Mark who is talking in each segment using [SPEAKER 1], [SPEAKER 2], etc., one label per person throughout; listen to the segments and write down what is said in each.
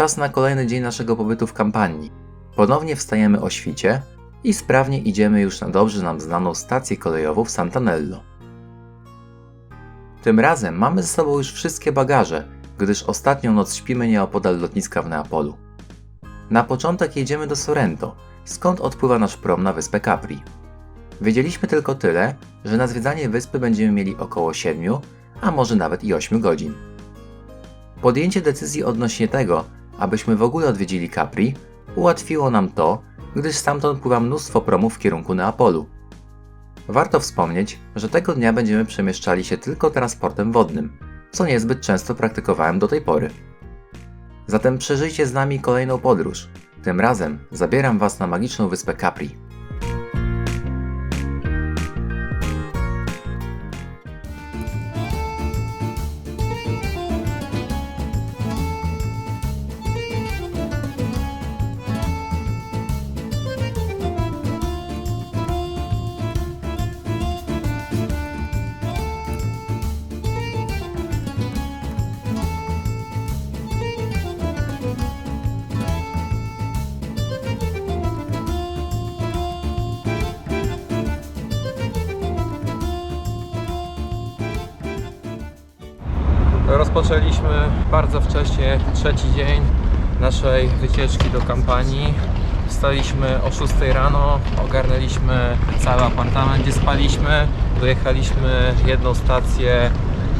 [SPEAKER 1] Czas na kolejny dzień naszego pobytu w kampanii. Ponownie wstajemy o świcie i sprawnie idziemy już na dobrze nam znaną stację kolejową w Santanello. Tym razem mamy ze sobą już wszystkie bagaże, gdyż ostatnią noc śpimy nieopodal lotniska w Neapolu. Na początek jedziemy do Sorrento, skąd odpływa nasz prom na wyspę Capri. Wiedzieliśmy tylko tyle, że na zwiedzanie wyspy będziemy mieli około 7, a może nawet i 8 godzin. Podjęcie decyzji odnośnie tego, abyśmy w ogóle odwiedzili Capri, ułatwiło nam to, gdyż stamtąd pływa mnóstwo promów w kierunku Neapolu. Warto wspomnieć, że tego dnia będziemy przemieszczali się tylko transportem wodnym, co niezbyt często praktykowałem do tej pory. Zatem przeżyjcie z nami kolejną podróż. Tym razem zabieram Was na magiczną wyspę Capri.
[SPEAKER 2] Rozpoczęliśmy bardzo wcześnie, trzeci dzień naszej wycieczki do kampanii. Wstaliśmy o 6 rano, ogarnęliśmy cały apartament, gdzie spaliśmy. Dojechaliśmy jedną stację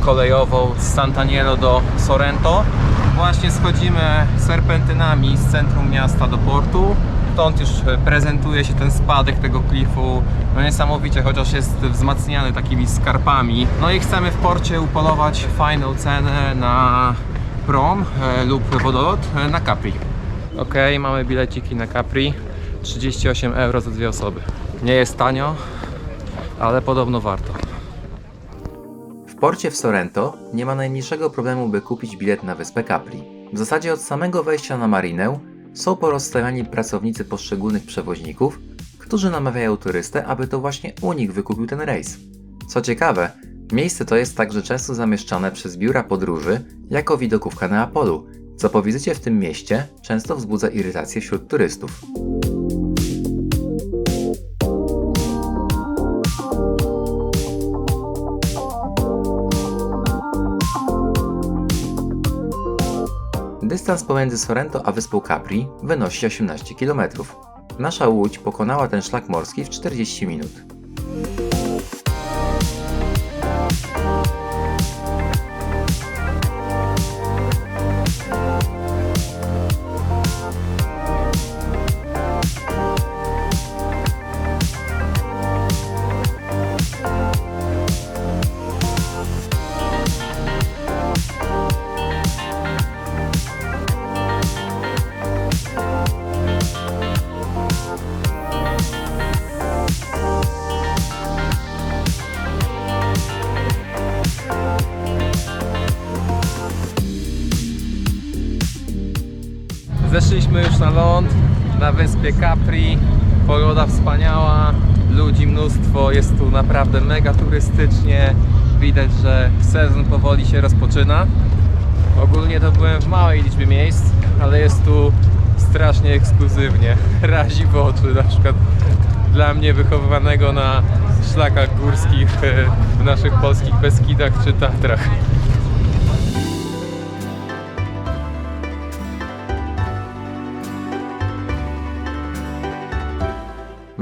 [SPEAKER 2] kolejową z Sant'Anielo do Sorrento. Właśnie schodzimy serpentynami z centrum miasta do portu. Stąd już prezentuje się ten spadek tego klifu no niesamowicie, chociaż jest wzmacniany takimi skarpami. No i chcemy w porcie upolować fajną cenę na prom e, lub wodolot e, na Capri. Ok, mamy bileciki na Capri. 38 euro za dwie osoby. Nie jest tanio, ale podobno warto.
[SPEAKER 1] W porcie w Sorrento nie ma najmniejszego problemu, by kupić bilet na wyspę Capri. W zasadzie od samego wejścia na marinę są porozstawiani pracownicy poszczególnych przewoźników, którzy namawiają turystę, aby to właśnie u nich wykupił ten rejs. Co ciekawe, miejsce to jest także często zamieszczane przez biura podróży jako widokówka Neapolu, co po wizycie w tym mieście często wzbudza irytację wśród turystów. Dystans pomiędzy Sorrento a wyspą Capri wynosi 18 km. Nasza łódź pokonała ten szlak morski w 40 minut.
[SPEAKER 2] Zeszliśmy już na ląd, na wyspie Capri. Pogoda wspaniała, ludzi mnóstwo, jest tu naprawdę mega turystycznie. Widać, że sezon powoli się rozpoczyna. Ogólnie to byłem w małej liczbie miejsc, ale jest tu strasznie ekskluzywnie. Razi w oczy, na przykład dla mnie wychowywanego na szlakach górskich w naszych polskich Beskidach czy Tatrach.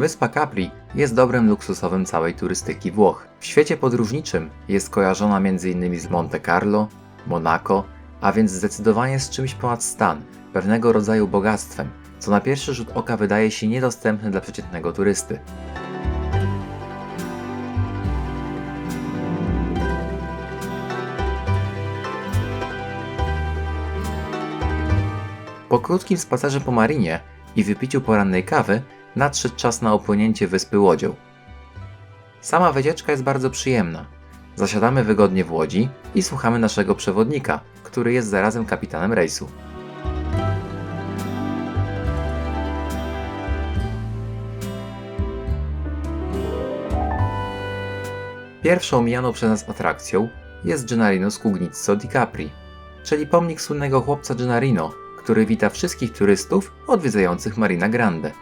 [SPEAKER 1] Wyspa Capri jest dobrem luksusowym całej turystyki Włoch. W świecie podróżniczym jest kojarzona m.in. z Monte Carlo, Monaco, a więc zdecydowanie z czymś ponad stan, pewnego rodzaju bogactwem, co na pierwszy rzut oka wydaje się niedostępne dla przeciętnego turysty. Po krótkim spacerze po marinie i wypiciu porannej kawy nadszedł czas na opłynięcie wyspy łodzią. Sama wycieczka jest bardzo przyjemna. Zasiadamy wygodnie w łodzi i słuchamy naszego przewodnika, który jest zarazem kapitanem rejsu. Pierwszą mijaną przez nas atrakcją jest Gennarino z Cugnizzo di Capri, czyli pomnik słynnego chłopca Gennarino, który wita wszystkich turystów odwiedzających Marina Grande.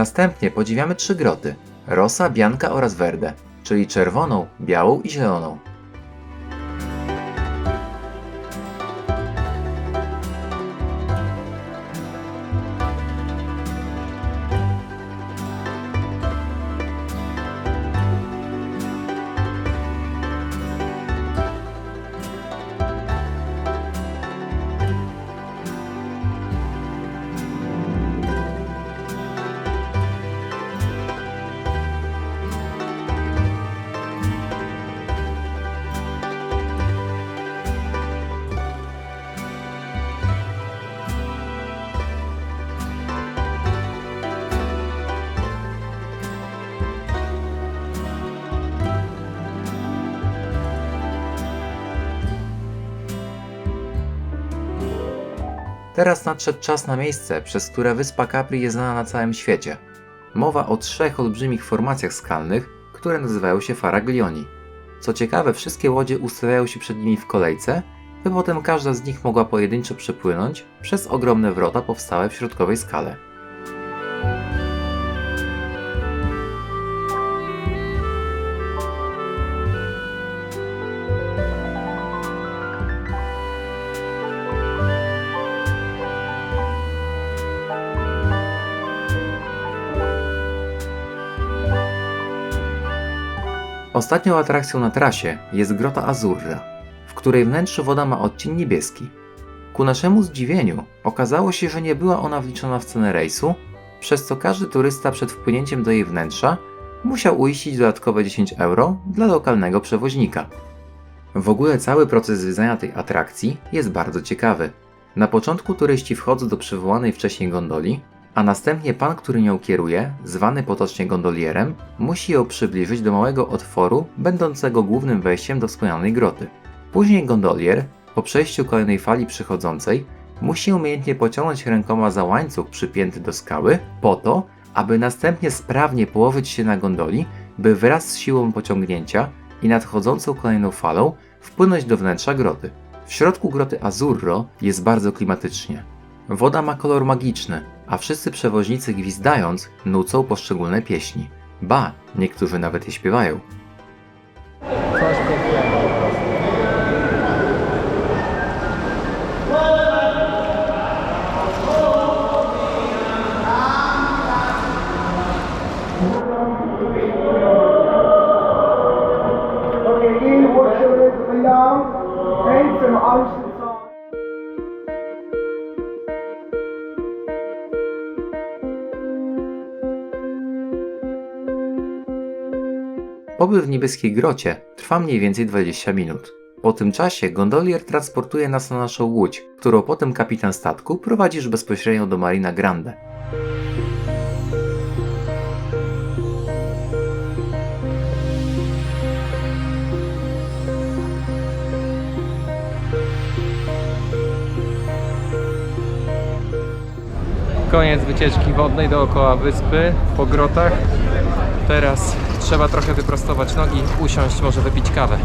[SPEAKER 1] Następnie podziwiamy trzy groty: Rosa, Bianca oraz Verde, czyli czerwoną, białą i zieloną. Teraz nadszedł czas na miejsce, przez które wyspa Capri jest znana na całym świecie. Mowa o trzech olbrzymich formacjach skalnych, które nazywają się Faraglioni. Co ciekawe, wszystkie łodzie ustawiają się przed nimi w kolejce, by potem każda z nich mogła pojedynczo przepłynąć przez ogromne wrota powstałe w środkowej skale. Ostatnią atrakcją na trasie jest Grota Azurra, w której wnętrzu woda ma odcień niebieski. Ku naszemu zdziwieniu okazało się, że nie była ona wliczona w cenę rejsu, przez co każdy turysta przed wpłynięciem do jej wnętrza musiał uiścić dodatkowe 10 euro dla lokalnego przewoźnika. W ogóle cały proces zwiedzania tej atrakcji jest bardzo ciekawy. Na początku turyści wchodzą do przywołanej wcześniej gondoli, a następnie pan, który nią kieruje, zwany potocznie gondolierem, musi ją przybliżyć do małego otworu, będącego głównym wejściem do wspomnianej groty. Później gondolier, po przejściu kolejnej fali przychodzącej, musi umiejętnie pociągnąć rękoma za łańcuch przypięty do skały, po to, aby następnie sprawnie położyć się na gondoli, by wraz z siłą pociągnięcia i nadchodzącą kolejną falą wpłynąć do wnętrza groty. W środku groty Azurro jest bardzo klimatycznie. Woda ma kolor magiczny, a wszyscy przewoźnicy gwizdając nucą poszczególne pieśni. Ba, niektórzy nawet je śpiewają. Pobyt w niebieskiej grocie trwa mniej więcej 20 minut. Po tym czasie gondolier transportuje nas na naszą łódź, którą potem kapitan statku prowadzi już bezpośrednio do Marina Grande.
[SPEAKER 2] Koniec wycieczki wodnej dookoła wyspy po grotach. Teraz trzeba trochę wyprostować nogi, usiąść, może wypić kawę.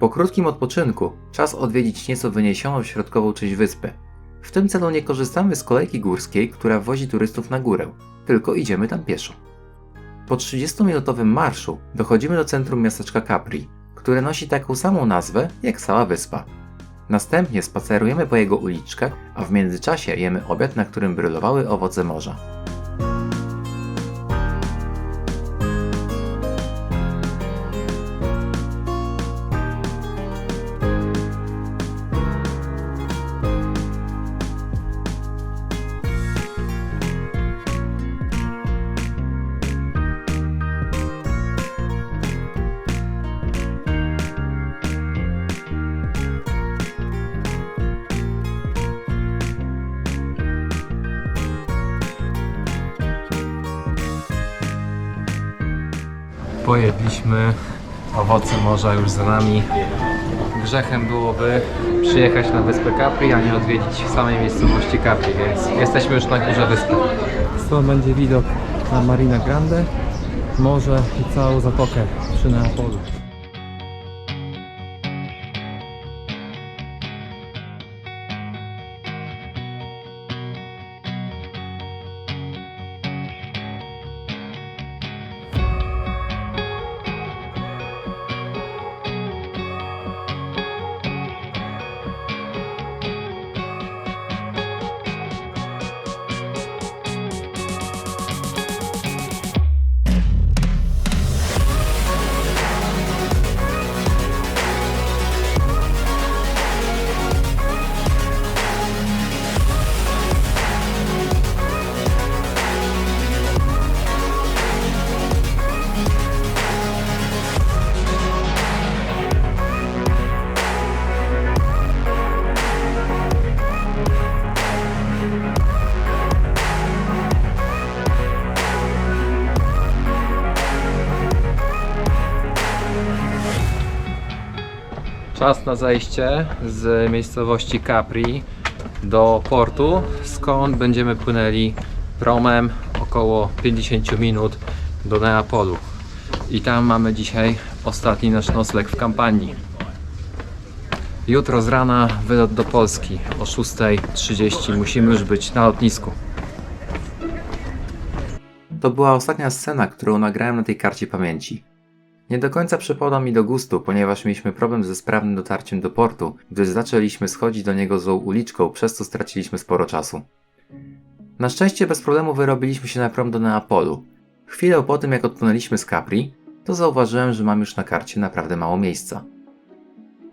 [SPEAKER 1] Po krótkim odpoczynku czas odwiedzić nieco wyniesioną środkową część wyspy. W tym celu nie korzystamy z kolejki górskiej, która wozi turystów na górę, tylko idziemy tam pieszo. Po 30-minutowym marszu dochodzimy do centrum miasteczka Capri, które nosi taką samą nazwę jak cała wyspa. Następnie spacerujemy po jego uliczkach, a w międzyczasie jemy obiad, na którym brylowały owoce morza.
[SPEAKER 2] Pojedliśmy, Owoce morza już za nami. Grzechem byłoby przyjechać na wyspę Capri, a nie odwiedzić samej miejscowości Capri, więc jesteśmy już na górze wyspy. Stąd będzie widok na Marina Grande, morze i całą zatokę przy Neapolu. Czas na zejście z miejscowości Capri do portu, skąd będziemy płynęli promem około 50 minut do Neapolu. I tam mamy dzisiaj ostatni nasz nocleg w kampanii. Jutro z rana wylot do Polski o 6.30. Musimy już być na lotnisku.
[SPEAKER 1] To była ostatnia scena, którą nagrałem na tej karcie pamięci. Nie do końca przypadła mi do gustu, ponieważ mieliśmy problem ze sprawnym dotarciem do portu, gdyż zaczęliśmy schodzić do niego złą uliczką, przez co straciliśmy sporo czasu. Na szczęście bez problemu wyrobiliśmy się na prom do Neapolu. Chwilę po tym jak odpłynęliśmy z Capri, to zauważyłem, że mam już na karcie naprawdę mało miejsca.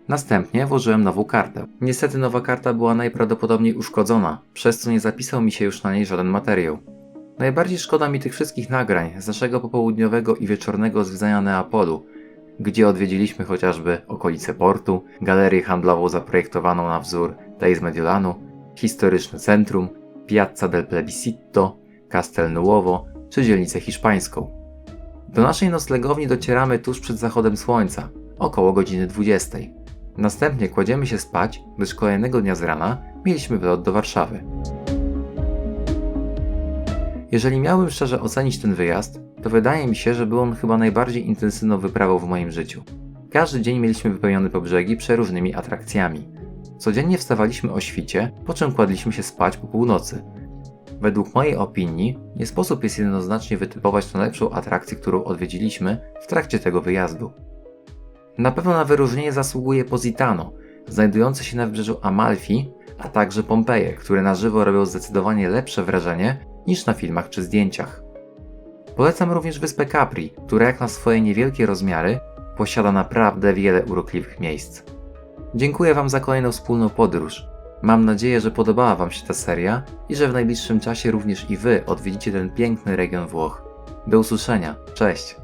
[SPEAKER 1] Następnie włożyłem nową kartę. Niestety nowa karta była najprawdopodobniej uszkodzona, przez co nie zapisał mi się już na niej żaden materiał. Najbardziej szkoda mi tych wszystkich nagrań z naszego popołudniowego i wieczornego zwiedzania Neapolu, gdzie odwiedziliśmy chociażby okolice portu, galerię handlową zaprojektowaną na wzór Days Mediolanu, historyczne centrum, Piazza del Plebiscito, Castel Nuovo czy dzielnicę hiszpańską. Do naszej noclegowni docieramy tuż przed zachodem słońca, około godziny 20. Następnie kładziemy się spać, gdyż kolejnego dnia z rana mieliśmy wylot do Warszawy. Jeżeli miałbym szczerze ocenić ten wyjazd, to wydaje mi się, że był on chyba najbardziej intensywną wyprawą w moim życiu. Każdy dzień mieliśmy wypełniony po brzegi przeróżnymi atrakcjami. Codziennie wstawaliśmy o świcie, po czym kładliśmy się spać po północy. Według mojej opinii nie sposób jest jednoznacznie wytypować najlepszą atrakcję, którą odwiedziliśmy w trakcie tego wyjazdu. Na pewno na wyróżnienie zasługuje Positano, znajdujące się na wybrzeżu Amalfi, a także Pompeje, które na żywo robią zdecydowanie lepsze wrażenie niż na filmach czy zdjęciach. Polecam również wyspę Capri, która jak na swoje niewielkie rozmiary posiada naprawdę wiele urokliwych miejsc. Dziękuję Wam za kolejną wspólną podróż. Mam nadzieję, że podobała Wam się ta seria i że w najbliższym czasie również i Wy odwiedzicie ten piękny region Włoch. Do usłyszenia, cześć!